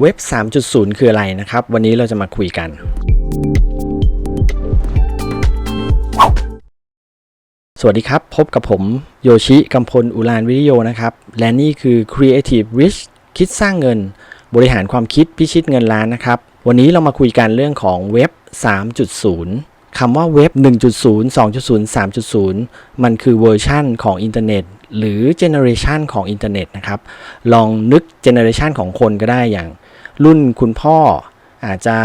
เว็บ 3.0 คืออะไรนะครับ วันนี้เราจะมาคุยกัน สวัสดีครับ พบกับผมโยชิกัมพล อุลานวิริโยนะครับ และนี่คือ Creative Rich คิดสร้างเงิน บริหารความคิดพิชิตเงินล้านนะครับ วันนี้เรามาคุยกันเรื่องของเว็บ 3.0 คำว่าเว็บ 1.0 2.0 3.0 มันคือเวอร์ชั่นของอินเทอร์เน็ตหรือเจเนอเรชันของอินเทอร์เน็ตนะครับ ลองนึกเจเนอเรชันของคนก็ได้อย่าง รุ่นคุณพ่ออาจจะ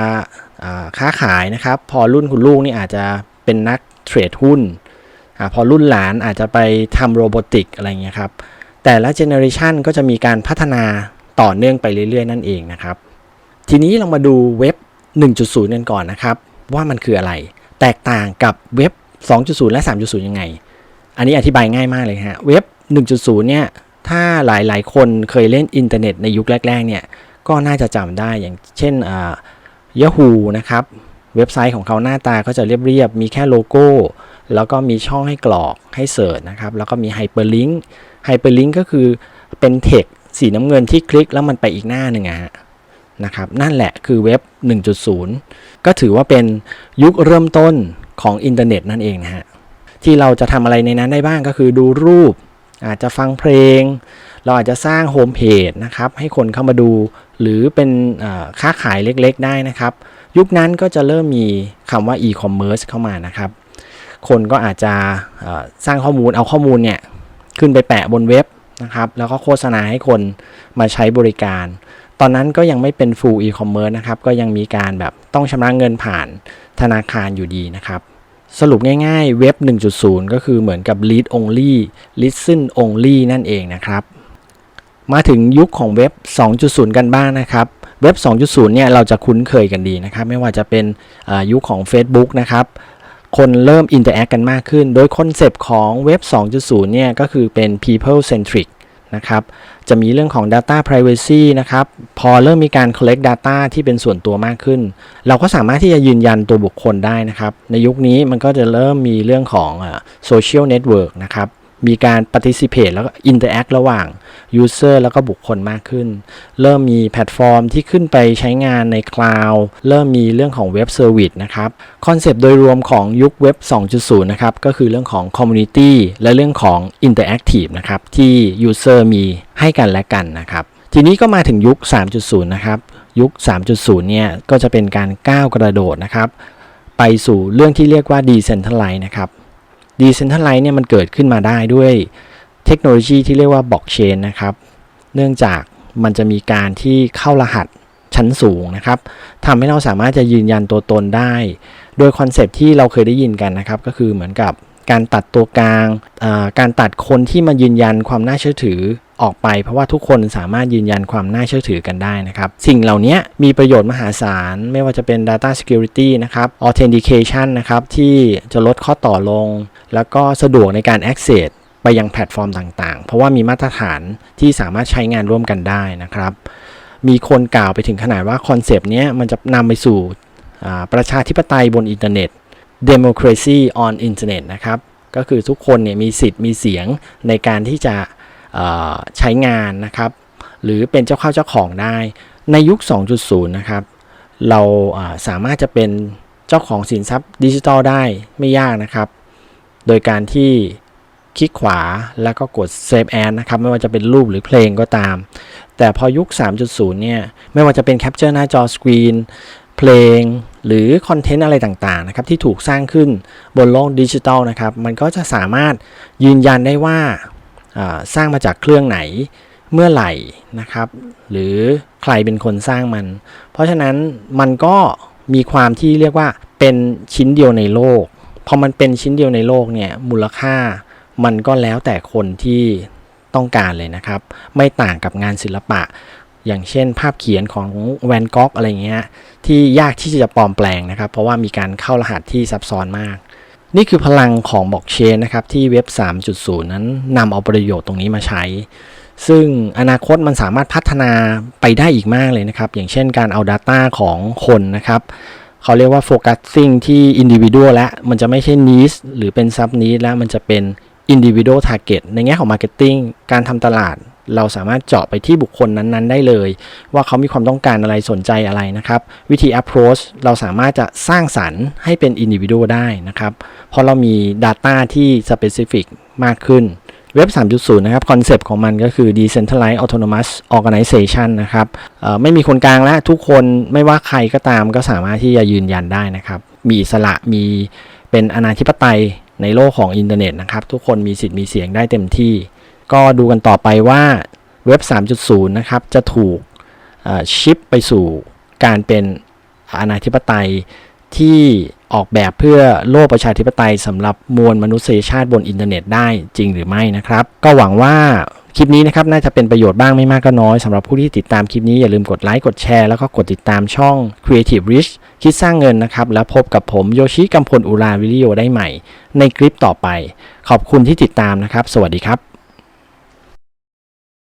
ค้าขายนะครับ พอรุ่นคุณลูกนี่อาจจะเป็นนักเทรดหุ้นอพอรุ่นหลานอาจจะไปทำโรบอติกอะไรเงี้ยครับ แต่ละเจเนอเรชันก็จะมีการพัฒนาต่อเนื่องไปเรื่อยๆ นั่นเองนะครับ ทีนี้เรามาดูเว็บ 1.0 กันก่อนนะครับ ว่ามันคืออะไร แตกต่างกับเว็บ 2.0 และ 3.0 ยังไง อันนี้อธิบายง่ายมากเลยฮะ เว็บ 1.0 เนี่ย ถ้าหลายๆ คนเคยเล่นอินเทอร์เน็ตในยุคแรก ๆ เนี่ย ก็น่าจะจำได้อย่างเช่นอ่า Yahoo นะครับ เว็บไซต์ของเขาหน้าตาก็จะเรียบๆ มีแค่โลโก้ แล้วก็มีช่องให้กรอกให้เสิร์ชนะครับ แล้วก็มีไฮเปอร์ลิงก์ไฮเปอร์ลิงก์ก็คือเป็นเทคสีน้ำเงินที่คลิกแล้วมันไปอีกหน้าหนึ่งอะนะครับ นั่นแหละคือเว็บ 1.0 ก็ถือว่าเป็นยุคเริ่มต้นของอินเทอร์เน็ตนั่นเองนะฮะที่เราจะทำอะไรในนั้นได้บ้างก็คือดูรูป อาจจะฟังเพลง เราอาจจะสร้างโฮมเพจนะครับให้คนเข้ามาดู หรือเป็นค้าขายเล็กๆ ได้นะครับ ยุคนั้นก็จะเริ่มมีคำว่า e-commerce เข้ามานะครับ คนก็อาจจะสร้างข้อมูลเอาข้อมูลเนี่ยขึ้นไปแปะบนเว็บนะครับ แล้วก็โฆษณาให้คนมาใช้บริการ ตอนนั้นก็ยังไม่เป็น full e-commerce นะครับ ก็ยังมีการแบบต้องชำระเงินผ่านธนาคารอยู่ดีนะครับสรุปง่ายๆ เว็บ 1.0 ก็คือเหมือนกับ lead only listen only นั่นเองนะครับ มาถึงยุคของเว็บ 2.0 กันบ้างนะครับ เว็บ 2.0 เนี่ยเราจะคุ้นเคยกันดีนะครับ ไม่ว่าจะเป็นยุคของ Facebook นะครับ คนเริ่ม interact กันมากขึ้น โดยคอนเซปต์ของเว็บ 2.0 เนี่ยก็คือเป็น people centric นะครับ จะมีเรื่องของ data privacy นะครับ พอเริ่มมีการ collect data ที่เป็นส่วนตัวมากขึ้น เราก็สามารถที่จะยืนยันตัวบุคคลได้นะครับ ในยุคนี้มันก็จะเริ่มมีเรื่องของ social network นะครับ มีการ participate แล้วก็ interact ระหว่าง user แล้วก็บุคคลมากขึ้น เริ่มมีแพลตฟอร์มที่ขึ้นไปใช้งานในคลาวด์เริ่มมีเรื่องของเว็บเซอร์วิสนะครับ คอนเซปต์โดยรวมของยุคเว็บ 2.0 นะครับ ก็คือเรื่องของ community และเรื่องของ interactive นะครับ ที่ user มีให้กันและกันนะครับ ทีนี้ก็มาถึงยุค 3.0 นะครับ ยุค 3.0 เนี่ย ก็จะเป็นการก้าวกระโดดนะครับ ไปสู่เรื่องที่เรียกว่า decentralize นะครับ decentralize เนี่ยมันเกิดขึ้นมาได้ด้วยเทคโนโลยีที่เรียกว่าบล็อกเชนนะครับ เนื่องจากมันจะมีการที่เข้ารหัสชั้นสูงนะครับทำให้เราสามารถจะยืนยันตัวตนได้ โดยคอนเซปต์ที่เราเคยได้ยินกันนะครับ ก็คือเหมือนกับการตัดตัวกลางอ่าการตัดคนที่มายืนยันความน่าเชื่อถือ ออกไป เพราะว่าทุกคนสามารถยืนยันความน่าเชื่อถือกันได้นะครับ สิ่งเหล่านี้มีประโยชน์มหาศาล ไม่ว่าจะเป็น Data Security นะครับ Authentication นะครับ ที่จะลดข้อต่อลง แล้วก็สะดวกในการ access ไปยังแพลตฟอร์มต่างๆ เพราะว่ามีมาตรฐานที่สามารถใช้งานร่วมกันได้นะครับ มีคนกล่าวไปถึงขนาดว่าคอนเซปต์นี้มันจะนำไปสู่ประชาธิปไตยบนอินเทอร์เน็ต democracy on internet นะครับ ก็คือทุกคนเนี่ยมีสิทธิ์มีเสียงในการที่จะ ใช้งานนะครับ หรือเป็นเจ้าเข้าเจ้าของได้ ในยุค 2.0 นะครับ เราสามารถจะเป็นเจ้าของสินทรัพย์ดิจิทัลได้ไม่ยากนะครับ โดยการที่คลิกขวาแล้วก็กด Save As นะครับ ไม่ว่าจะเป็นรูปหรือเพลงก็ตาม แต่พอยุค 3.0 เนี่ย ไม่ว่าจะเป็นแคปเจอร์หน้าจอสกรีนเพลงหรือคอนเทนต์อะไรต่างๆนะครับที่ถูกสร้างขึ้นบนโลกดิจิทัลนะครับ มันก็จะสามารถยืนยันได้ว่า สร้างมาจากเครื่องไหนเมื่อไหร่นะครับ หรือใครเป็นคนสร้างมัน เพราะฉะนั้นมันก็มีความที่เรียกว่าเป็นชิ้นเดียวในโลกพอมันเป็นชิ้นเดียวในโลกเนี่ยมูลค่ามันก็แล้วแต่คนที่ต้องการเลยนะครับ ไม่ต่างกับงานศิลปะ อย่างเช่น ภาพเขียนของแวนก๊อกอะไรเงี้ยที่ยากที่จะปลอมแปลงนะครับ เพราะว่ามีการเข้ารหัสที่ซับซ้อนมาก นี่คือพลังของบล็อกเชนนะครับที่เว็บ 3.0 นั้นนำเอาประโยชน์ตรงนี้มาใช้ ซึ่งอนาคตมันสามารถพัฒนาไปได้อีกมากเลยนะครับ อย่างเช่นการเอา Data ของคนนะครับเขาเรียกว่า focusing ที่ individual และมันจะไม่ใช่ niche หรือเป็น sub niche แล้วมันจะเป็น individual target ในแง่ของ marketing การทำตลาด เราสามารถเจาะไปที่บุคคลนั้นๆ ได้เลย ว่าเขามีความต้องการอะไรสนใจอะไรนะครับ วิธี approach เราสามารถจะสร้างสรรค์ให้เป็น individual ได้นะครับเพราะเรามี Data ที่ specific มากขึ้นเว็บ 3.0 นะครับคอนเซปต์ของมันก็คือ decentralized autonomous organization นะครับไม่มีคนกลางและทุกคนไม่ว่าใครก็ตามก็สามารถที่จะยืนยันได้นะครับ มีอิสระมีเป็นอนาธิปไตยในโลกของอินเทอร์เน็ตนะครับ ทุกคนมีสิทธิ์มีเสียงได้เต็มที่ ก็ดูกันต่อไปว่าเว็บ 3.0 นะครับ จะถูกชิปไปสู่การเป็นอนาธิปไตยที่ออกแบบเพื่อโลกประชาธิปไตยสำหรับมวลมนุษยชาติบนอินเทอร์เน็ตได้จริงหรือไม่นะครับ ก็หวังว่าคลิปนี้นะครับน่าจะเป็นประโยชน์บ้างไม่มากก็น้อยสำหรับผู้ที่ติดตามคลิปนี้อย่าลืมกดไลค์กดแชร์แล้วก็กดติดตามช่อง Creative Rich คิดสร้างเงินนะครับ แล้วพบกับผมโยชิกัมพลอุราวิริโยได้ใหม่ ในคลิปต่อไป ขอบคุณที่ติดตามนะครับ สวัสดีครับ